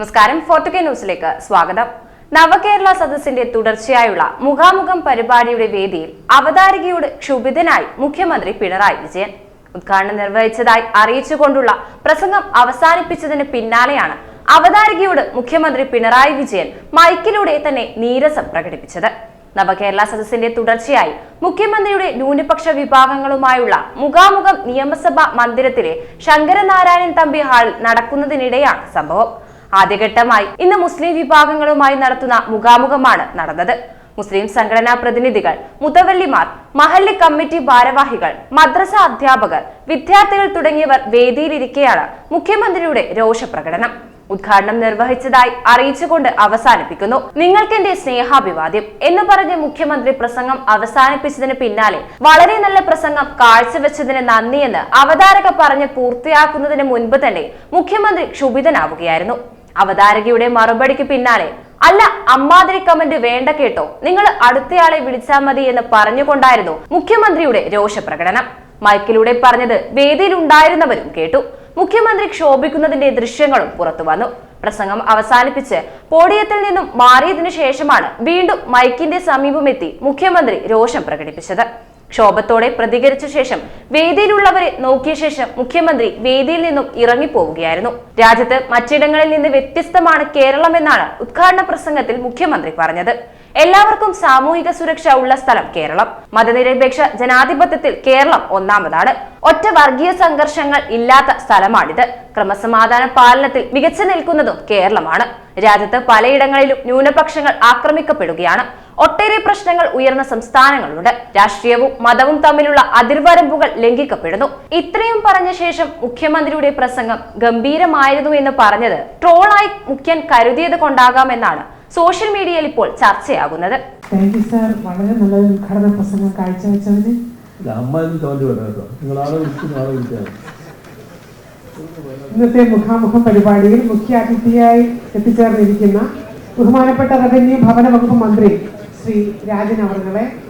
നമസ്കാരം. ഫോർട്ടുകെ ന്യൂസിലേക്ക് സ്വാഗതം. നവകേരള സദസ്സിന്റെ തുടർച്ചയായുള്ള മുഖാമുഖം പരിപാടിയുടെ വേദിയിൽ അവതാരികയോട് ക്ഷുഭിതനായി മുഖ്യമന്ത്രി പിണറായി വിജയൻ. ഉദ്ഘാടനം നിർവഹിച്ചതായി അറിയിച്ചുകൊണ്ടുള്ള പ്രസംഗം അവസാനിപ്പിച്ചതിന് പിന്നാലെയാണ് അവതാരികയോട് മുഖ്യമന്ത്രി പിണറായി വിജയൻ മൈക്കിലൂടെ തന്നെ നീരസം പ്രകടിപ്പിച്ചത്. നവകേരള സദസ്സിന്റെ തുടർച്ചയായി മുഖ്യമന്ത്രിയുടെ ന്യൂനപക്ഷ വിഭാഗങ്ങളുമായുള്ള മുഖാമുഖം നിയമസഭാ മന്ദിരത്തിലെ ശങ്കരനാരായണൻ തമ്പി ഹാളിൽ നടക്കുന്നതിനിടെയാണ് സംഭവം. ആദ്യഘട്ടമായി. ഇന്ന് മുസ്ലിം വിഭാഗങ്ങളുമായി നടത്തുന്ന മുഖാമുഖമാണ് നടന്നത്. മുസ്ലിം സംഘടനാ പ്രതിനിധികൾ മുതവല്ലിമാർ മഹല്ല് കമ്മിറ്റി ഭാരവാഹികൾ മദ്രസ അധ്യാപകർ വിദ്യാർത്ഥികൾ തുടങ്ങിയവർ വേദിയിലിരിക്കെയാണ് മുഖ്യമന്ത്രിയുടെ രോഷപ്രകടനം. ഉദ്ഘാടനം നിർവഹിച്ചതായി അറിയിച്ചുകൊണ്ട് അവസാനിപ്പിക്കുന്നു. നിങ്ങൾക്കെന്റെ സ്നേഹാഭിവാദ്യം എന്ന് പറഞ്ഞ് മുഖ്യമന്ത്രി പ്രസംഗം അവസാനിപ്പിച്ചതിന് പിന്നാലെ വളരെ നല്ല പ്രസംഗം കാഴ്ചവെച്ചതിന് നന്ദിയെന്ന് അവതാരക പറഞ്ഞ് പൂർത്തിയാക്കുന്നതിന് മുൻപ് തന്നെ മുഖ്യമന്ത്രി ക്ഷുഭിതനാവുകയായിരുന്നു. അവതാരകയുടെ മറുപടിക്ക് പിന്നാലെ അല്ല അമ്മാതിരി കമന്റ് വേണ്ട കേട്ടോ. നിങ്ങൾ അടുത്തയാളെ വിളിച്ചാൽ മതി എന്ന് പറഞ്ഞുകൊണ്ടായിരുന്നു മുഖ്യമന്ത്രിയുടെ രോഷപ്രകടനം. മൈക്കിലൂടെ പറഞ്ഞത് വേദിയിലുണ്ടായിരുന്നവരും കേട്ടു. മുഖ്യമന്ത്രി ക്ഷോഭിക്കുന്നതിന്റെ ദൃശ്യങ്ങളും പുറത്തു വന്നു. പ്രസംഗം അവസാനിപ്പിച്ച് പോഡിയത്തിൽ നിന്നും മാറിയതിനു ശേഷമാണ് വീണ്ടും മൈക്കിന്റെ സമീപമെത്തി മുഖ്യമന്ത്രി രോഷം പ്രകടിപ്പിച്ചത്. ക്ഷോഭത്തോടെ പ്രതികരിച്ച ശേഷം വേദിയിലുള്ളവരെ നോക്കിയ ശേഷം മുഖ്യമന്ത്രി വേദിയിൽ നിന്നും ഇറങ്ങിപ്പോവുകയായിരുന്നു. രാജ്യത്ത് മറ്റിടങ്ങളിൽ നിന്ന് വ്യത്യസ്തമാണ് കേരളം എന്നാണ് ഉദ്ഘാടന പ്രസംഗത്തിൽ മുഖ്യമന്ത്രി പറഞ്ഞത്. എല്ലാവർക്കും സാമൂഹിക സുരക്ഷ ഉള്ള സ്ഥലം കേരളം. മതനിരപേക്ഷ ജനാധിപത്യത്തിൽ കേരളം ഒന്നാമതാണ്. ഒറ്റ വർഗീയ സംഘർഷങ്ങൾ ഇല്ലാത്ത സ്ഥലമാണിത്. ക്രമസമാധാന പാലനത്തിൽ മികച്ചു നിൽക്കുന്നതും കേരളമാണ്. രാജ്യത്ത് പലയിടങ്ങളിലും ന്യൂനപക്ഷങ്ങൾ ആക്രമിക്കപ്പെടുകയാണ്. ഒട്ടേറെ പ്രശ്നങ്ങൾ ഉയർന്ന സംസ്ഥാനങ്ങളുണ്ട് രാഷ്ട്രീയവും മതവും തമ്മിലുള്ള അതിർവരമ്പുകൾ ലംഘിക്കപ്പെടുന്നു. ഇത്രയും പറഞ്ഞ ശേഷം മുഖ്യമന്ത്രിയുടെ പ്രസംഗം ഗംഭീരമായിരുന്നു എന്ന് പറഞ്ഞത് ട്രോളായി മുഖ്യൻ കരുതിയത് കൊണ്ടാകാമെന്നാണ് സോഷ്യൽ മീഡിയയിൽ ഇപ്പോൾ ചർച്ചയാകുന്നത്. വളരെ നല്ല ഉദ്ഘാടന പ്രസംഗം കാഴ്ചവെച്ചതിന്. ഇന്നത്തെ മുഖാമുഖം പരിപാടിയിൽ മുഖ്യ അതിഥിയായി എത്തിച്ചേർന്നിരിക്കുന്ന ബഹുമാനപ്പെട്ട റവന്യൂ ഭവന വകുപ്പ് മന്ത്രി ശ്രീ രാജൻ അവർകളെ